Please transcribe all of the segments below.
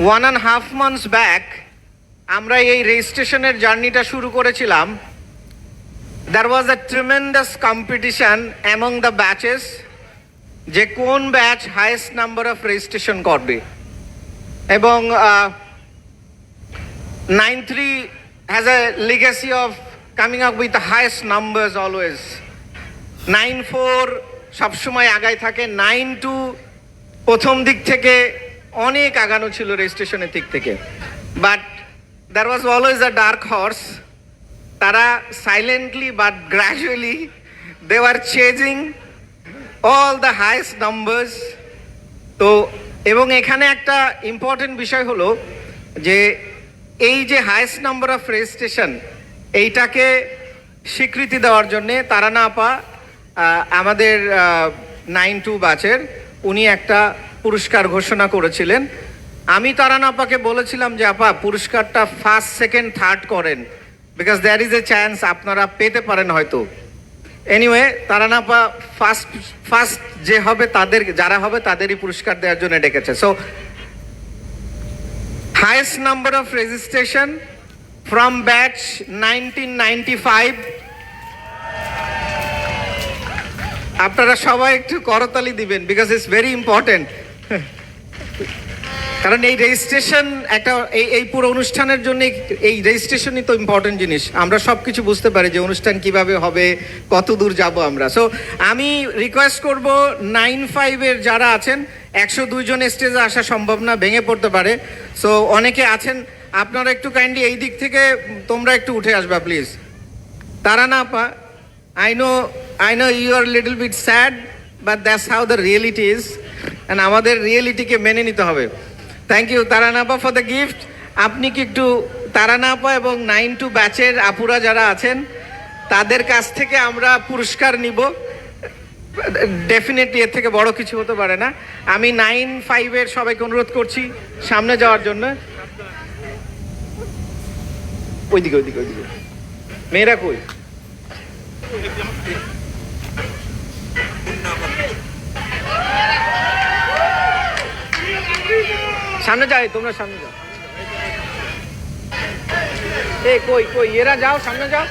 One and half months back আমরা এই রেজিস্ট্রেশনের জার্নিটা শুরু করেছিলাম। There was a tremendous competition among the batches যে কোন batch highest number of registration করবে। এবং nine three has a legacy of coming up with the highest numbers always nine four সবসময় আগায় থাকে নাইন টু প্রথম দিক থেকে অনেক আগানো ছিল রেজিস্ট্রেশনের দিক থেকে। But there was always a dark horse তারা silently but gradually they are chasing all the highest numbers তো, এবং এখানে একটা ইম্পর্টেন্ট বিষয় হলো যে, এই যে হাইয়েস্ট নাম্বার অফ রেজিস্ট্রেশন এইটাকে স্বীকৃতি দেওয়ার জন্যে তারা না পা আমাদের নাইন টু বাচের উনি একটা পুরস্কার ঘোষণা করেছিলেন। আমি তারানা আপাকে বলেছিলাম যে, আপা, পুরস্কারটা ফার্স্ট সেকেন্ড থার্ড করেন। Because there is a chance আপনারা পেতে পারেন হয়তো। এনিওয়ে তারানাপা ফার্স্ট ফার্স্ট যে হবে তাদের, যারা হবে তাদেরই পুরস্কার দেওয়ার জন্য ডেকেছে। So highest number of registration from batch nineteen ninety five আপনারা সবাই একটু করতালি দিবেন বিকজ ইটস ভেরি ইম্পর্টেন্ট কারণ এই রেজিস্ট্রেশন একটা, এই এই পুরো অনুষ্ঠানের জন্য এই রেজিস্ট্রেশনই তো ইম্পর্টেন্ট জিনিস। আমরা সব কিছু বুঝতে পারি যে অনুষ্ঠান কীভাবে হবে, কত দূর যাব আমরা। সো আমি রিকোয়েস্ট করব নাইন ফাইভের যারা আছেন, একশো দুইজন স্টেজে আসা সম্ভব না, ভেঙে পড়তে পারে। সো অনেকে আছেন, আপনারা একটু কাইন্ডলি এই দিক থেকে তোমরা একটু উঠে আসবা প্লিজ তারা না পা I know I know you are little bit sad but that's how the reality is and আমাদের রিয়েলিটিকে মেনে নিতে হবে। থ্যাংক ইউ তারানাপা ফর দ্য গিফট আপনি কি একটু তারানাপা এবং নাইন টু ব্যাচের আপুরা যারা আছেন, তাদের কাছ থেকে আমরা পুরস্কার নিব। ডেফিনেটলি এর থেকে বড় কিছু হতে পারে না। আমি নাইন ফাইভের সবাইকে অনুরোধ করছি সামনে যাওয়ার জন্য। ওইদিকে ওইদিকে ওইদিকে। মেয়েরা কই? সামনে যাই তোমরা সামনে যাও। এই কই কই এরা যাও সামনে যাও।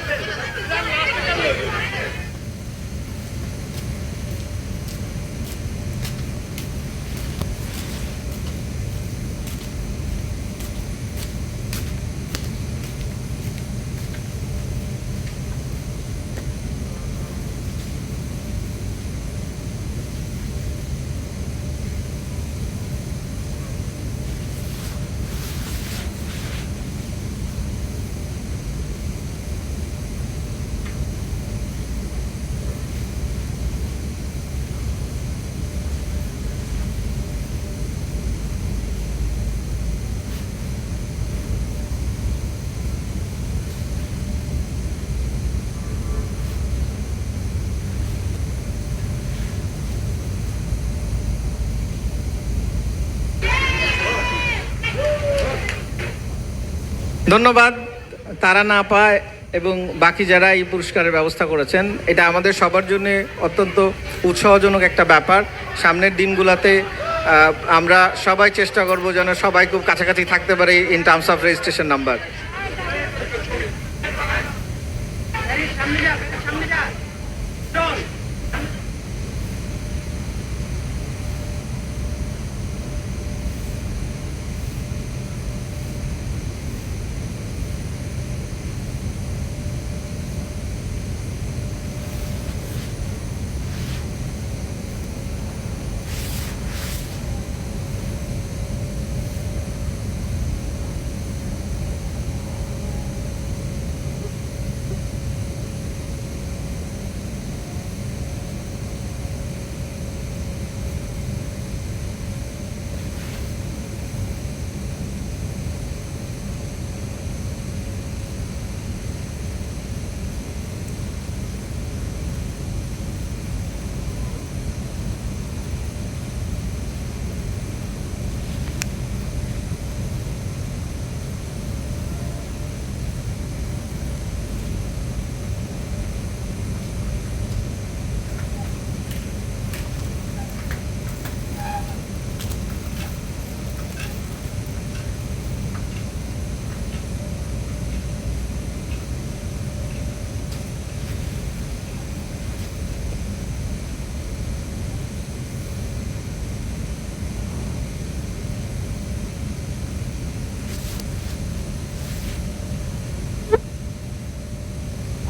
ধন্যবাদ, তারা না পায় এবং বাকি যারা এই পুরস্কারের ব্যবস্থা করেছেন, এটা আমাদের সবার জন্য অত্যন্ত উৎসাহজনক একটা ব্যাপার। সামনের দিনগুলোতে আমরা সবাই চেষ্টা করব যেন সবাই খুব কাছাকাছি থাকতে পারে in terms of registration number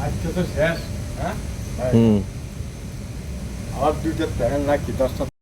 আজকে তো শেষ হ্যাঁ? হুম। আবার দুইটা প্যান নাকি দশটা